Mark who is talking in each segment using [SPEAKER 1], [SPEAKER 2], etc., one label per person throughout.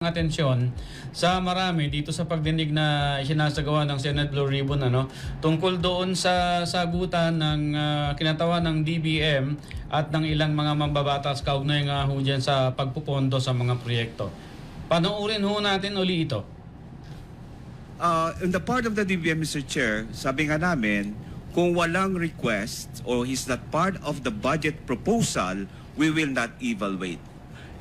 [SPEAKER 1] atensyon sa marami dito sa pagdinig na sinasagawa ng Senate Blue Ribbon ano tungkol doon sa sagutan ng ah, kinatawa ng DBM at ng ilang mga mambabatas kaugnay nga ho dyan sa pagpupondo sa mga proyekto. Panoorin ho natin uli ito.
[SPEAKER 2] Uh, in the part of the DBM, Mr. Chair, sabi nga namin, kung walang request or he's not part of the budget proposal, we will not evaluate.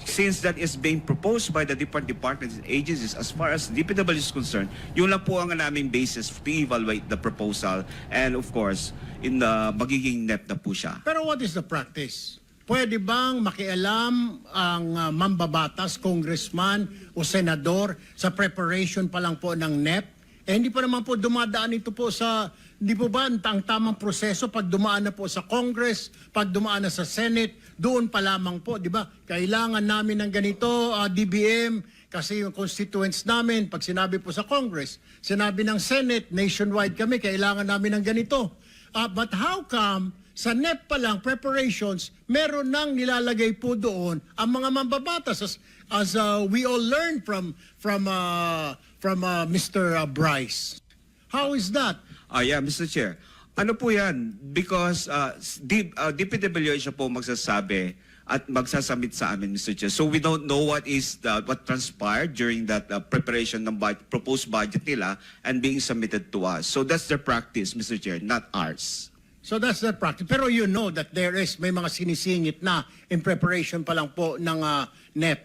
[SPEAKER 2] Since that is being proposed by the different departments and agencies, as far as DPW is concerned, yun lang po ang naming basis to evaluate the proposal. And of course, in the magiging NEP na po siya.
[SPEAKER 3] Pero what is the practice? Pwede bang makialam ang uh, mambabatas, congressman o senador sa preparation pa lang po ng NEP? Eh hindi pa naman po dumadaan ito po sa, hindi po ba ang ang tamang proseso pag dumaan na po sa Congress, pag dumaan na sa Senate, doon pa lamang po, di ba? Kailangan namin ng ganito, ah, DBM, kasi yung constituents namin, pag sinabi po sa Congress, sinabi ng Senate, nationwide kami, kailangan namin ng ganito. Ah, but how come sa NEP pa lang, preparations, meron nang nilalagay po doon ang mga mambabatas as, as uh, we all learned from from uh, from uh, Mr. uh, Bryce. How is that?
[SPEAKER 2] Ah, yeah, Mr. Chair. Ano po yan? Because uh, D, uh, DPWH po magsasabi at magsasamit sa amin, Mr. Chair. So we don't know what is the, what transpired during that uh, preparation ng budget, proposed budget nila and being submitted to us. So that's their practice, Mr. Chair, not ours.
[SPEAKER 3] So that's the practice. Pero you know that there is, may mga sinisingit na in preparation pa lang po ng uh, NEP.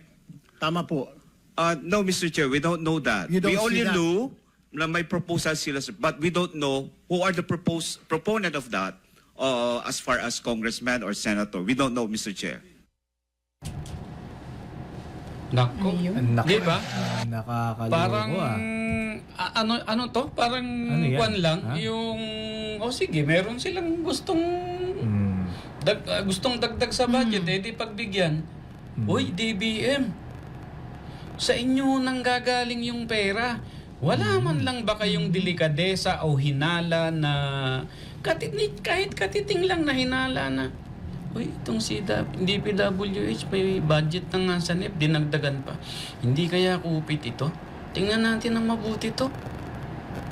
[SPEAKER 3] Tama po.
[SPEAKER 2] Uh, no, Mr. Chair, we don't know that.
[SPEAKER 3] You don't
[SPEAKER 2] we only
[SPEAKER 3] that?
[SPEAKER 2] knew na may proposal sila, sir, but we don't know who are the propose, proponent of that uh, as far as congressman or senator. We don't know, Mr. Chair.
[SPEAKER 1] Nako.
[SPEAKER 4] Ang nako.
[SPEAKER 1] Di ba?
[SPEAKER 4] Ah, nakakaloko
[SPEAKER 1] Parang
[SPEAKER 4] ah.
[SPEAKER 1] ano ano to? Parang
[SPEAKER 4] Ano yan?
[SPEAKER 1] lang
[SPEAKER 4] Ha?
[SPEAKER 1] yung oh sige, meron silang gustong
[SPEAKER 4] Hmm.
[SPEAKER 1] dag, ah, gustong dagdag sa budget eh di pagbigyan. Uy, DBM. Sa inyo nang gagaling yung pera. Wala man lang ba kayong delikadesa o hinala na katit, kahit katiting lang na hinala na Uy, itong si DPWH may budget na nga sa NEP, dinagdagan pa. Hindi kaya kupit ito? Tingnan natin ang mabuti to.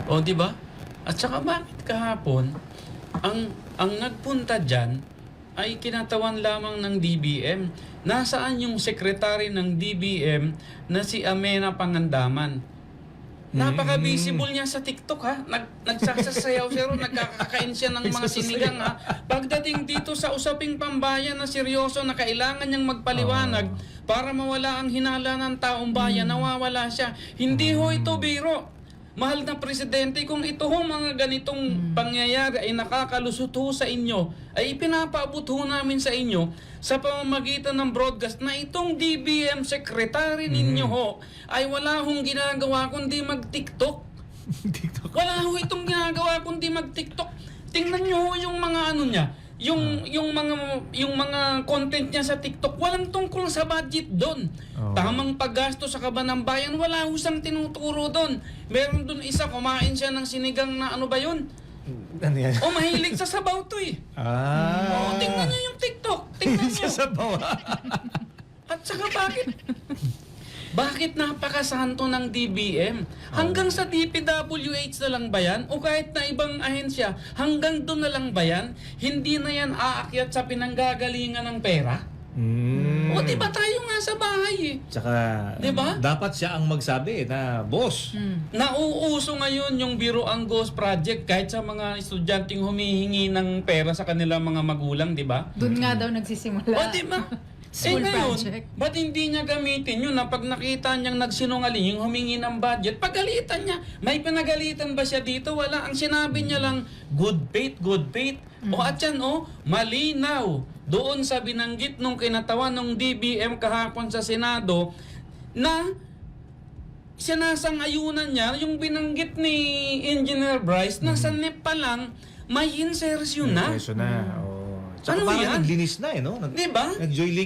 [SPEAKER 1] O, di ba? At saka bakit kahapon, ang, ang nagpunta dyan ay kinatawan lamang ng DBM. Nasaan yung sekretary ng DBM na si Amena Pangandaman? Napaka-visible niya sa TikTok ha. Nag, nagsasasayaw siya ron, nagkakakain siya ng mga sinigang ha. Pagdating dito sa usaping pambayan na seryoso na kailangan niyang magpaliwanag para mawala ang hinala ng taong bayan, nawawala siya. Hindi ho ito biro. Mahal na presidente, kung ito ho mga ganitong pangyayari ay nakakalusot ho sa inyo, ay ipinapaabot ho namin sa inyo sa pamamagitan ng broadcast na itong DBM secretary ninyo ho ay wala hong ginagawa kundi mag-TikTok. Wala ho itong ginagawa kundi mag-TikTok. Tingnan nyo ho yung mga ano niya, yung yung mga yung mga content niya sa TikTok, walang tungkol sa budget doon.
[SPEAKER 4] Oo.
[SPEAKER 1] Tamang paggasto sa kaba ng bayan, wala ho siyang tinuturo doon. Meron doon isa, kumain siya ng sinigang na ano ba yun?
[SPEAKER 4] Ano yan?
[SPEAKER 1] O mahilig sa sabaw to eh.
[SPEAKER 4] Ah.
[SPEAKER 1] O, tingnan nyo yung TikTok. Tingnan nyo.
[SPEAKER 4] sa bawa.
[SPEAKER 1] At saka bakit? Bakit napakasanto ng DBM? Hanggang sa DPWH na lang ba yan? O kahit na ibang ahensya, hanggang doon na lang ba yan? Hindi na yan aakyat sa pinanggagalingan ng pera?
[SPEAKER 4] Hmm.
[SPEAKER 1] O di ba tayo nga sa bahay eh?
[SPEAKER 4] Tsaka,
[SPEAKER 1] Di ba?
[SPEAKER 4] dapat siya ang magsabi na, boss,
[SPEAKER 1] Nauuso ngayon yung Biro ang Ghost Project kahit sa mga estudyanteng humihingi ng pera sa kanilang mga magulang, di ba?
[SPEAKER 5] Doon nga daw nagsisimula.
[SPEAKER 1] O di ba? eh
[SPEAKER 5] School
[SPEAKER 1] ngayon,
[SPEAKER 5] project.
[SPEAKER 1] ba't hindi niya gamitin yun na pag nakita niyang nagsinungaling, yung humingi ng budget, pagalitan niya. May pinagalitan ba siya dito? Wala. Ang sinabi niya lang, good faith, good faith. O at yan, o, malinaw. Doon sa binanggit nung kinatawan ng DBM kahapon sa Senado, na sinasang-ayunan niya yung binanggit ni Engineer Bryce na sa NEP pa lang may insertion na.
[SPEAKER 4] Peso na. Oh. Tsaka
[SPEAKER 1] Ano
[SPEAKER 4] parang
[SPEAKER 1] yan?
[SPEAKER 4] naglinis na eh, no? Nag,
[SPEAKER 1] Di ba?
[SPEAKER 4] Nag-joy